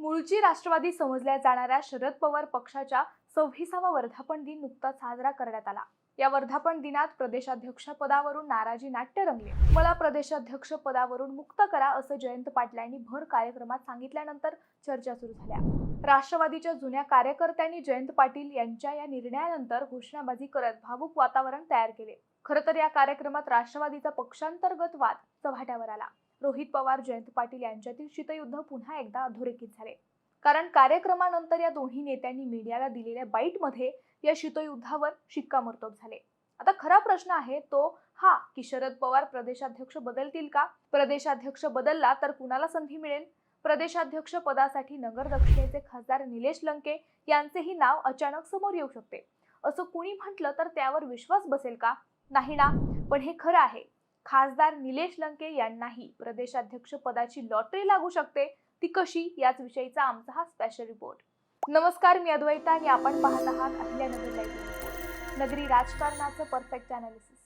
मूळची राष्ट्रवादी समजल्या जाणाऱ्या शरद पवार पक्षाच्या सव्वीसावा वर्धापन दिन नुकताच साजरा करण्यात आला. या वर्धापन दिनात प्रदेशाध्यक्ष पदावरून नाराजी नाट्य रंगले. मला प्रदेशाध्यक्ष पदावरून मुक्त करा असं जयंत पाटील यांनी भर कार्यक्रमात सांगितल्यानंतर चर्चा सुरू झाल्या. राष्ट्रवादीच्या जुन्या कार्यकर्त्यांनी जयंत पाटील यांच्या या निर्णयानंतर घोषणाबाजी करत भावुक वातावरण तयार केले. खरं तर या कार्यक्रमात राष्ट्रवादीचा पक्षांतर्गत वाद चव्हाट्यावर आला. रोहित पवार जयंत पाटील यांच्यातील शीतयुद्ध पुन्हा एकदा अधोरेखित झाले. कारण कार्यक्रमानंतर या दोन्ही नेत्यांनी मीडियाला दिलेल्या बाईटमध्ये या शीतयुद्धावर शिक्कामोर्तब झाले. आता खरा प्रश्न आहे तो हा की शरद पवार प्रदेशाध्यक्ष बदलतील का? प्रदेशाध्यक्ष बदलला तर कुणाला संधी मिळेल? प्रदेशाध्यक्ष पदासाठी नगर दक्षिणेचे खासदार निलेश लंके यांचेही नाव अचानक समोर येऊ शकते. असं कुणी म्हटलं तर त्यावर विश्वास बसेल का? नाही ना. पण हे खरं आहे. खासदार निलेश लंके यांनाही प्रदेशाध्यक्ष पदाची लॉटरी लागू शकते. ती कशी? याच विषयीचा आमचा हा स्पेशल रिपोर्ट नमस्कार मी अद्वैता आणि आपण पाहत आहात अहिल्यानगर लाईव्ह नगरी राजकारणाचं परफेक्ट अनालिसिस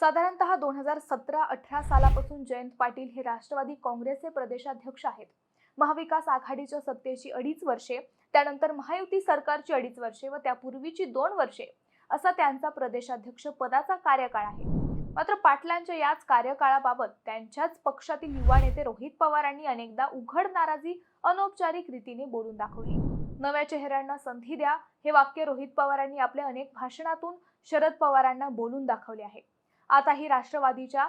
साधारणतः दोन हजार सतरा अठरा सालापासून जयंत पाटील हे राष्ट्रवादी काँग्रेसचे प्रदेशाध्यक्ष आहेत. महाविकास आघाडीच्या सत्तेची अडीच वर्षे त्यानंतर महायुती सरकारची अडीच वर्षे व त्यापूर्वीची दोन वर्षे असा त्यांचा प्रदेशाध्यक्ष पदाचा कार्यकाळ आहे. मात्र पाटलांच्या याच कार्यकाळाबाबत त्यांच्याच पक्षातील युवा नेते रोहित पवारांनी अनेकदा उघड नाराजी अनौपचारिक रीतीने बोलून दाखवली. नव्या चेहऱ्यांना संधी द्या हे वाक्य रोहित पवारांनी आपल्या अनेक भाषणातून शरद पवारांना बोलून दाखवले आहे. आताही राष्ट्रवादीच्या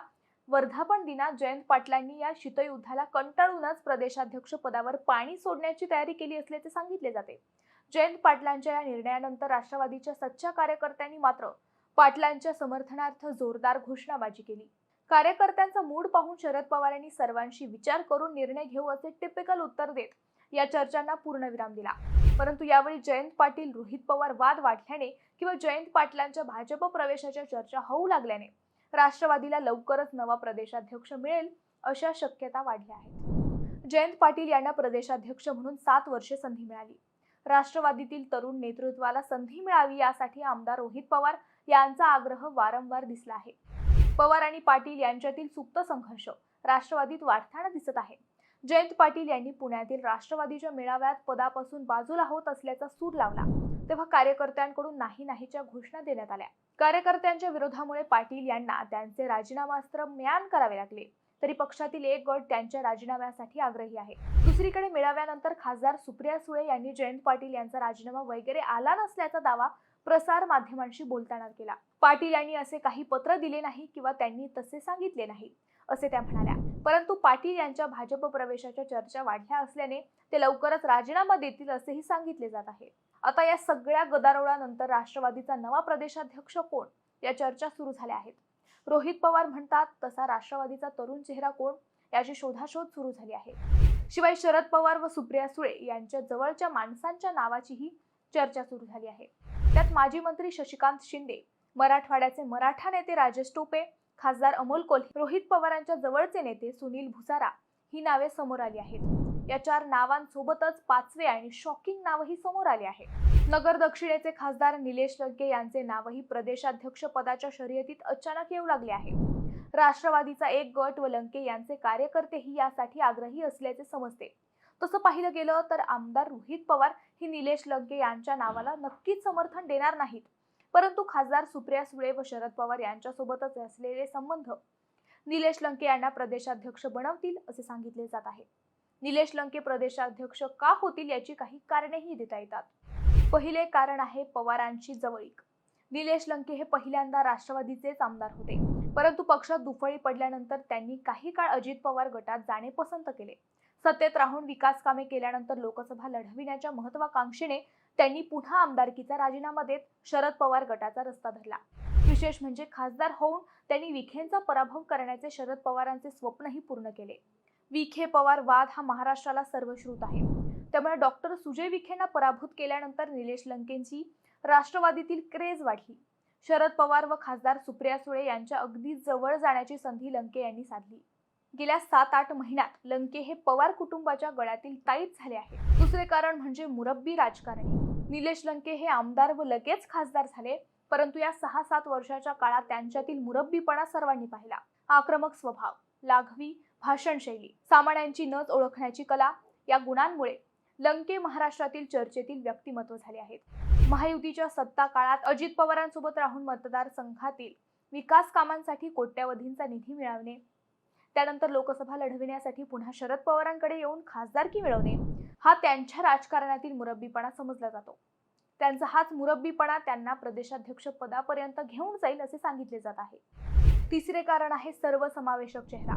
वर्धापन दिनात जयंत पाटलांनी या शीतयुद्धाला कंटाळूनच प्रदेशाध्यक्ष पदावर पाणी सोडण्याची तयारी केली असल्याचे सांगितले जाते. जयंत पाटलांच्या या निर्णयानंतर राष्ट्रवादीच्या सच्च्या कार्यकर्त्यांनी मात्र पाटलांच्या समर्थनार्थ जोरदार घोषणाबाजी केली. कार्यकर्त्यांचा मूड पाहून शरद पवार यांनी सर्वांशी विचार करून निर्णय घेऊ असे टिपिकल उत्तर देत या चर्चांना पूर्णविराम दिला. परंतु यावेळी जयंत पाटील रोहित पवार वाद वाढल्याने किंवा जयंत पाटलांच्या भाजप प्रवेशाच्या चर्चा होऊ लागल्याने राष्ट्रवादीला लवकरच नवा प्रदेशाध्यक्ष मिळेल अशा शक्यता वाढल्या आहेत. जयंत पाटील यांना प्रदेशाध्यक्ष म्हणून सात वर्षे संधी मिळाली. राष्ट्रवादीतील तरुण नेतृत्वाला संधी मिळावी यासाठी आमदार रोहित पवार यांचा आग्रह वारंवार दिसला आहे. पवार आणि पाटील यांच्यातील सुप्त संघर्ष राष्ट्रवादीत वाढताना दिसत आहे. जयंत पाटील यांनी पुण्यातील राष्ट्रवादीच्या मेळाव्यात पदापासून बाजूला होत असल्याचा सूर लावला. तेव्हा कार्यकर्त्यांकडून नाही नाहीच्या घोषणा देण्यात आल्या. कार्यकर्त्यांच्या विरोधामुळे पाटील यांना त्यांचे राजीनामास्त्र म्यान करावे लागले. तरी पक्षातील एक गट त्यांच्या राजीनाम्यासाठी आग्रही आहे. दुसरीकडे मेळाव्यानंतर खासदार सुप्रिया सुळे यांनी जयंत पाटील यांचा राजीनामा वगैरे आला नसल्याचा दावा प्रसार माध्यमांशी बोलताना केला. पाटील यांनी असे काही पत्र दिले नाही किंवा त्यांनी तसे सांगितले नाही असे त्या म्हणाल्या. परंतु पाटील यांच्या भाजप प्रवेशाच्या चर्चा वाढल्या असल्याने ते लवकरच राजीनामा देतील असेही सांगितले जात आहे. आता या सगळ्या गदारोळानंतर राष्ट्रवादीचा नवा प्रदेशाध्यक्ष कोण? या चर्चा सुरू झाल्या आहेत. रोहित पवार म्हणतात तसा राष्ट्रवादीचा तरुण चेहरा कोण? याची शोधाशोध सुरू झाली आहे. शिवाय शरद पवार व सुप्रिया सुळे यांच्या जवळच्या माणसांच्या नावाचीही चर्चा सुरू झाली आहे. माजी मंत्री शशिकांत शिंदे मराठवाड्याचे मराठा नेते राजेश टोपे खासदार अमोल कोल्हे रोहित पवारांच्या जवळचे नेते सुनील भुसारा ही नावे समोर आली आहेत. या चार नावांसोबतच पाचवे आणि शॉकिंग नावही समोर आले आहे नगर दक्षिणेचे खासदार निलेश लंके यांचे नावही प्रदेशाध्यक्ष पदाच्या शर्यतीत अचानक येऊ लागले आहे. राष्ट्रवादीचा एक गट व लंके यांचे कार्यकर्तेही यासाठी आग्रही असल्याचे समजते. तसं पाहिलं गेलं तर आमदार रोहित पवार ही निलेश लंके यांच्या नावाला नक्कीच समर्थन देणार नाहीत. परंतु खासदार सुप्रिया सुळे व शरद पवार यांच्यासोबतच असलेले संबंध निलेश लंके यांना प्रदेशाध्यक्ष बनवतील असे सांगितले जात आहे. निलेश लंके प्रदेशाध्यक्ष का होतील याची काही कारणेही देता येतात. पहिले कारण आहे पवारांची जवळीक. निलेश लंके हे पहिल्यांदा राष्ट्रवादीचेच आमदार होते. परंतु पक्षात दुफळी पडल्यानंतर त्यांनी काही काळ अजित पवार गटात जाणे पसंत केले. सत्तेत राहून विकास कामे केल्यानंतर लोकसभा लढविण्याच्या महत्वाकांक्षेने त्यांनी पुन्हा आमदारकीचा राजीनामा देत शरद पवार गटाचा रस्ता धरला. विशेष म्हणजे खासदार होऊन त्यांनी विखेंचा पराभव करण्याचे शरद पवारांचे स्वप्नही पूर्ण केले. विखे पवार वाद हा महाराष्ट्राला सर्वश्रुत आहे. त्यामुळे डॉक्टर सुजय विखेंना पराभूत केल्यानंतर निलेश लंकेंची राष्ट्रवादीतील क्रेज वाढली. शरद पवार व खासदार सुप्रिया सुळे यांच्या अगदी जवळ जाण्याची संधी लंके यांनी साधली. गेल्या सात आठ महिन्यात लंके हे पवार कुटुंबाच्या गळ्यातील ताईत झाले आहे दुसरे कारण म्हणजे मुरब्बी राजकारणी. निलेश लंके हे आमदार व लगेच खासदार झाले परंतु या सहा सात वर्षाच्या काळात त्यांच्यातील मुरब्बीपणा सर्वांनी पाहिला. आक्रमक स्वभाव लाघवी भाषणशैली सामान्यांची नच ओळखण्याची कला या गुणांमुळे लंके महाराष्ट्रातील चर्चेतील व्यक्तिमत्व झाले आहेत. महायुतीच्या सत्ता काळात अजित पवारांसोबत राहून मतदारसंघातील विकास कामांसाठी कोट्यवधींचा निधी मिळवणे त्यानंतर लोकसभा लढविण्यासाठी पुन्हा शरद पवारांकडे येऊन खासदारकी मिळवणे हा त्यांच्या राजकारणातील मुरब्बीपणा समजला जातो. त्यांचा हाच मुरब्बीपणा त्यांना प्रदेशाध्यक्ष पदापर्यंत घेऊन जाईल असे सांगितले जात आहे. तिसरे कारण आहे सर्वसमावेशक चेहरा.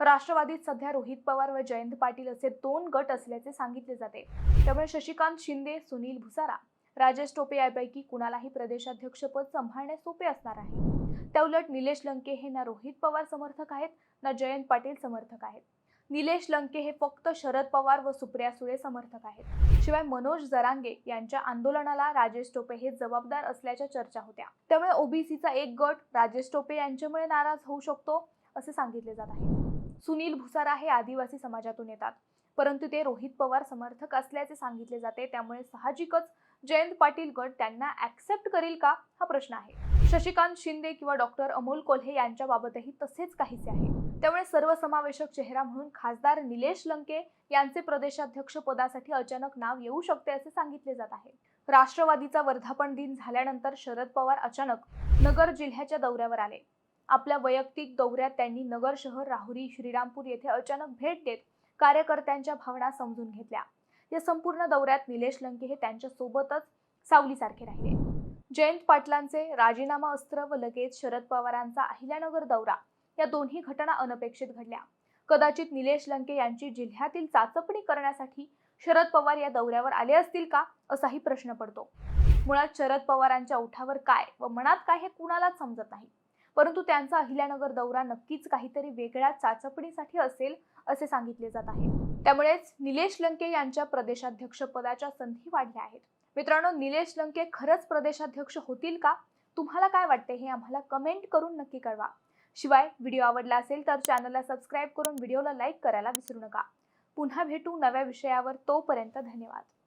राष्ट्रवादीत सध्या रोहित पवार व जयंत पाटील असे दोन गट असल्याचे सांगितले जाते. त्यामुळे शशिकांत शिंदे सुनील भुसारा राजेश टोपे यापैकी कुणालाही प्रदेशाध्यक्षपद सांभाळणे सोपे असणार आहे. त्याउलट निलेश लंके हे ना रोहित पवार समर्थक आहेत ना जयंत पाटील समर्थक आहेत. निलेश लंके हे फक्त शरद पवार व सुप्रिया सुळे समर्थक आहेत. शिवाय मनोज जरांगे यांच्या आंदोलनाला राजेश टोपे हे जबाबदार असल्याच्या चर्चा होत्या. त्यामुळे ओबीसीचा एक गट राजेश टोपे यांच्यामुळे नाराज होऊ शकतो असे सांगितले जात आहे. सुनील भुसारा हे आदिवासी समाजातून येतात. परंतु ते रोहित पवार समर्थक असल्याचे सांगितले जाते त्यामुळे साहजिकच जयंत पाटील गट त्यांना ऍक्सेप्ट करील का हा प्रश्न आहे. शशिकांत शिंदे किंवा डॉक्टर अमोल कोल्हे यांच्याबाबतही तसेच काहीसे आहे. त्यामुळे सर्वसमावेशक चेहरा म्हणून खासदार निलेश लंके यांचे प्रदेशाध्यक्ष पदासाठी अचानक नाव येऊ शकते असे सांगितले जात आहे. राष्ट्रवादीचा वर्धापन दिन झाल्यानंतर शरद पवार अचानक नगर जिल्ह्याच्या दौऱ्यावर आले. आपल्या वैयक्तिक दौऱ्यात त्यांनी नगर शहर राहुरी श्रीरामपूर येथे अचानक भेट देत कार्यकर्त्यांच्या भावना समजून घेतल्या. या संपूर्ण दौऱ्यात निलेश लंके हे त्यांच्या सोबतच सावलीसारखे राहिले. जयंत पाटलांचे राजीनामा अस्त्र व लगेच शरद पवारांचा अहिल्यानगर दौरा या दोन्ही घटना अनपेक्षित घडल्या. कदाचित निलेश लंके यांची जिल्ह्यातील चाचपणी करण्यासाठी शरद पवार या दौऱ्यावर आले असतील का असाही प्रश्न पडतो. मुळात शरद पवारांच्या उठावर काय व मनात काय हे कुणालाच समजत नाही. परंतु त्यांचा अहिल्यानगर दौरा नक्कीच काहीतरी वेगळ्या चाचपणीसाठी असेल असे सांगितले जात आहे. त्यामुळेच निलेश लंके यांच्या प्रदेशाध्यक्षपदाच्या संधी वाढल्या आहेत. मित्रांनो निलेश लंके खरंच प्रदेशाध्यक्ष होतील का? तुम्हाला काय वाटते हे आम्हाला कमेंट करून नक्की कळवा. शिवाय व्हिडिओ आवडला असेल तर चॅनलला सबस्क्राईब करून व्हिडिओला लाईक करायला विसरू नका. पुन्हा भेटू नव्या विषयावर तोपर्यंत धन्यवाद.